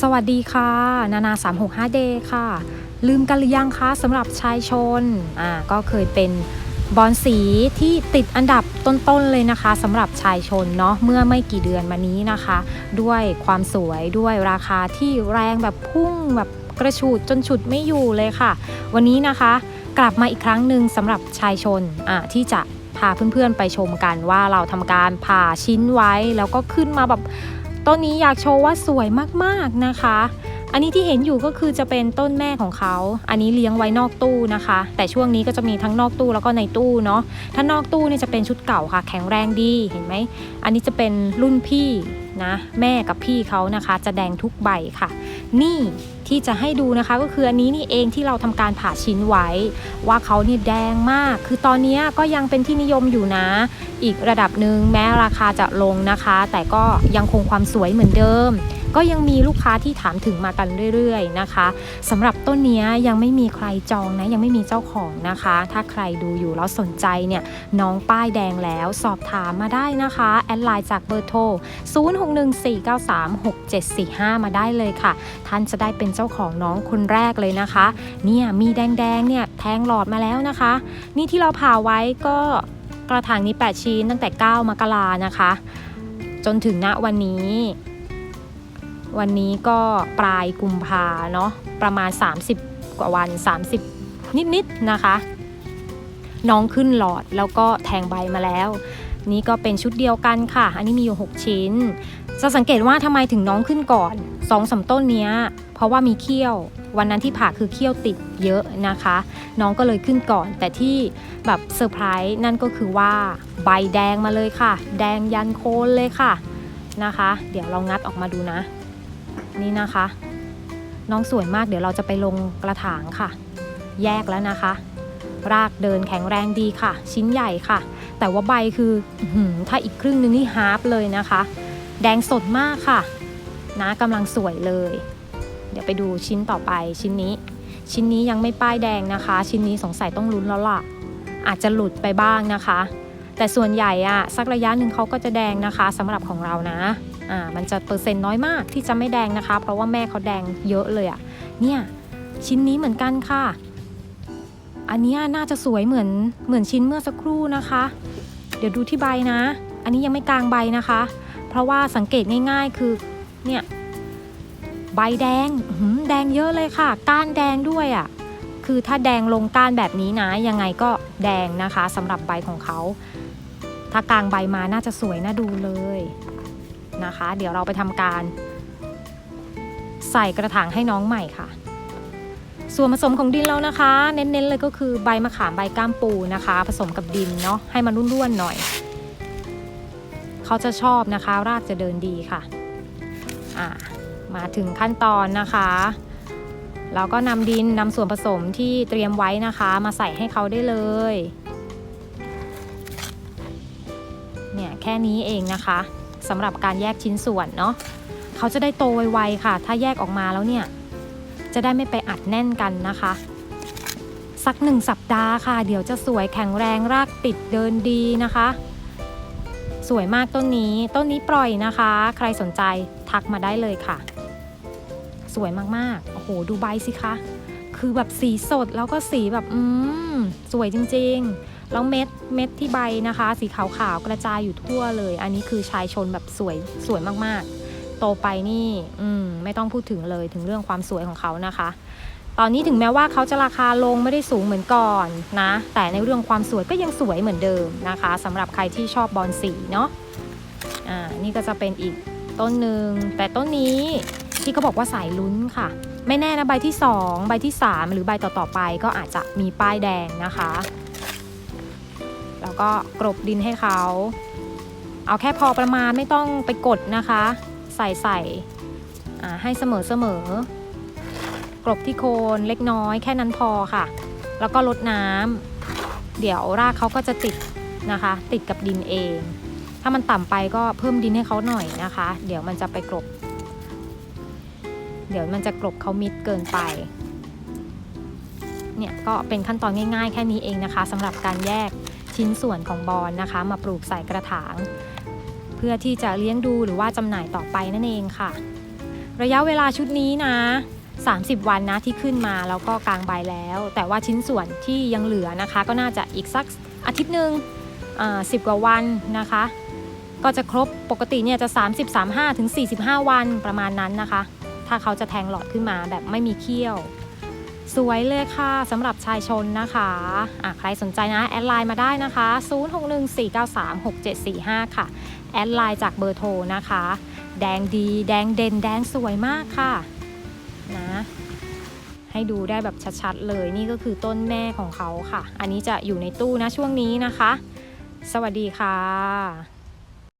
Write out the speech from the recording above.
สวัสดีค่ะ นานา 365เดย์ค่ะ ลืมกันหรือยังคะสำหรับชายชน อ่า ก็เคยเป็นบอลสีที่ติดอันดับต้นๆเลยนะคะสำหรับชายชนเนาะเมื่อไม่กี่เดือนมานี้นะคะ ด้วยความสวยด้วยราคาที่แรงแบบพุ่งแบบกระฉูดจนฉุดไม่อยู่เลยค่ะ วันนี้นะคะกลับมาอีกครั้งหนึ่งสำหรับชายชนอ่าที่จะพาเพื่อนๆไปชมกันว่าเราทำการผ่าชิ้นไว้แล้วก็ขึ้นมาแบบ ต้นนี้อยากโชว์ว่าสวยมากๆนะคะ อันนี้ที่เห็นอยู่ก็คือจะเป็นต้นแม่ของเขา อันนี้เลี้ยงไว้นอกตู้นะคะ แต่ช่วงนี้ก็จะมีทั้งนอกตู้แล้วก็ในตู้เนาะ ถ้านอกตู้เนี่ยจะเป็นชุดเก่าค่ะ แข็งแรงดี เห็นไหม อันนี้จะเป็นรุ่นพี่ นะแม่กับพี่เขานะคะ จะแดงทุกใบค่ะ นี่ที่จะให้ดูนะคะก็คืออันนี้นี่เองที่เราทำการผ่าชิ้นไว้ ว่าเขานี่แดงมาก คือตอนนี้ก็ยังเป็นที่นิยมอยู่นะ อีกระดับหนึ่งแม้ราคาจะลงนะคะ แต่ก็ยังคงความสวยเหมือนเดิม ก็ยังมีลูกค้าที่ถามถึงมากันเรื่อยๆนะคะสำหรับต้นนี้ยยังไม่มีใครจองนะยังไม่มีเจ้าของนะคะ ถ้าใครดูอยู่แล้วสนใจเนี่ยน้องป้ายแดงแล้วสอบถามมาได้นะคะแอดไลน์จากเบอร์โทร 0614936745 มาได้เลยค่ะ ท่านจะได้เป็นเจ้าของน้องคนแรกเลยนะคะเนี่ยมีแดงๆเนี่ยแทงหลอดมาแล้วนะคะ นี่ที่เราผ่าไว้ก็กระถางนี้ 8 ชิ้นตั้งแต่ 9 มกรานะคะ จนถึงณวันนี้ วันนี้ก็ปลายกุมภาเนาะประมาณ 30 กว่าวัน 30 นิดๆนะคะ น้องขึ้นหลอดแล้วก็แทงใบมาแล้ว นี่ก็เป็นชุดเดียวกันค่ะ อันนี้มีอยู่ 6 ชิ้น จะสังเกตว่าทำไมถึงน้องขึ้นก่อน2อสาต้นเนี้ย เพราะว่ามีเขี้ยว วันนั้นที่ผ่าคือเขี้ยวติดเยอะนะคะ น้องก็เลยขึ้นก่อน แต่ที่แบบเซอร์ไพรส์นั่นก็คือว่าใบแดงมาเลยค่ะ แดงยันโคนเลยค่ะนะคะ เดี๋ยวเรางัดออกมาดูนะ นี่นะคะ น้องสวยมากเดี๋ยวเราจะไปลงกระถางค่ะ แยกแล้วนะคะ รากเดินแข็งแรงดีค่ะ ชิ้นใหญ่ค่ะ แต่ว่าใบคือถ้าอีกครึ่งนึงนี่ฮาร์ปเลยนะคะ แดงสดมากค่ะ นะกำลังสวยเลย เดี๋ยวไปดูชิ้นต่อไปชิ้นนี้ ชิ้นนี้ยังไม่ป้ายแดงนะคะ ชิ้นนี้สงสัยต้องลุ้นแล้วล่ะ อาจจะหลุดไปบ้างนะคะ แต่ส่วนใหญ่อะสักระยะหนึ่งเขาก็จะแดงนะคะสำหรับของเรานะ อ่ามันจะเปอร์เซ็นต์น้อยมากที่จะไม่แดงนะคะ เพราะว่าแม่เขาแดงเยอะเลยอะเนี่ยชิ้นนี้เหมือนกันค่ะ อันนี้น่าจะสวยเหมือนเหมือนชิ้นเมื่อสักครู่นะคะ เดี๋ยวดูที่ใบนะ อันนี้ยังไม่กลางใบนะคะ เพราะว่าสังเกตง่ายๆคือเนี่ยใบแดงหืแดงเยอะเลยค่ะ ก้านแดงด้วยอะ่ะคือถ้าแดงลงก้านแบบนี้นะ ยังไงก็แดงนะคะสำหรับใบของเขา ถ้ากลางใบมาน่าจะสวยน่าดูเลย นะคะ เดี๋ยวเราไปทำการ ใส่กระถางให้น้องใหม่ค่ะ ส่วนผสมของดินแล้วนะคะ เน้นๆเลยก็คือใบมะขามใบก้ามปูนะคะ ผสมกับดินเนาะให้มันร่วนๆหน่อย เขาจะชอบนะคะ รากจะเดินดีค่ะอ่ามาถึงขั้นตอนนะคะเราก็นำดินนำส่วนผสมที่เตรียมไว้นะคะ มาใส่ให้เขาได้เลย เนี่ยแค่นี้เองนะคะ สำหรับการแยกชิ้นส่วนเนาะเขาจะได้โตไวๆค่ะ ถ้าแยกออกมาแล้วเนี่ย จะได้ไม่ไปอัดแน่นกันนะคะ สักหนึ่งสัปดาห์ค่ะ เดี๋ยวจะสวยแข็งแรงรากติดเดินดีนะคะ สวยมากต้นนี้ต้นนี้ปล่อยนะคะ ใครสนใจทักมาได้เลยค่ะ สวยมากๆโอ้โหดูใบสิคะ คือแบบสีสดแล้วก็สีแบบอืมสวยจริง ๆ แล้วเม็ดเม็ดที่ใบนะคะ สีขาวๆกระจายอยู่ทั่วเลย อันนี้คือชายชนแบบสวยสวยมากๆ โตไปนี่อืมไม่ต้องพูดถึงเลยถึงเรื่องความสวยของเขานะคะ ตอนนี้ถึงแม้ว่าเขาจะราคาลงไม่ได้สูงเหมือนก่อนนะ แต่ในเรื่องความสวยก็ยังสวยเหมือนเดิมนะคะสำหรับใครที่ชอบบอลสีเนาะอ่านี่ก็จะเป็นอีกต้นหนึ่งแต่ต้นนี้ที่เขาบอกว่าสายลุ้นค่ะ ไม่แน่นะใบที่ 2 ใบที่ 3 หรือใบต่อๆไปก็อาจจะมีป้ายแดงนะคะ ก็กรบดินให้เขา เอาแค่พอประมาณไม่ต้องไปกดนะคะ ใส่ใส่ให้เสมอเสมอกรบที่โคนเล็กน้อยแค่นั้นพอค่ะ แล้วก็ลดน้ำเดี๋ยวรากเขาก็จะติดนะคะ ติดกับดินเอง ถ้ามันต่ำไปก็เพิ่มดินให้เขาหน่อยนะคะ เดี๋ยวมันจะไปกรบ เดี๋ยวมันจะกรบเขามิดเกินไปเนี่ยก็เป็นขั้นตอนง่ายๆ แค่นี้เองนะคะสำหรับการแยก ชิ้นส่วนของบอลนะคะ มาปลูกใส่กระถาง เพื่อที่จะเลี้ยงดูหรือว่าจำหน่ายต่อไปนั่นเองค่ะ ระยะเวลาชุดนี้นะ 30 วันนะที่ขึ้นมาแล้วก็กลางใบแล้ว แต่ว่าชิ้นส่วนที่ยังเหลือนะคะ ก็น่าจะอีกสักอาทิตย์หนึ่งสิบกว่าวันนะคะ ก็จะครบปกติเนี่ยจะ 30 35ถึง45 วันประมาณนั้นนะคะ ถ้าเขาจะแทงหลอดขึ้นมาแบบไม่มีเขี้ยว สวยเลยค่ะสำหรับชายชนนะคะะใครสนใจนะ แอดไลน์มาได้นะคะ 0614936745 ค่ะ แอดไลน์จากเบอร์โทรนะคะ แดงดีแดงเด่นแดงสวยมากค่ะนะให้ดูได้แบบชัดๆเลยนี่ก็คือต้นแม่ของเขาค่ะ อันนี้จะอยู่ในตู้นะช่วงนี้นะคะ สวัสดีค่ะ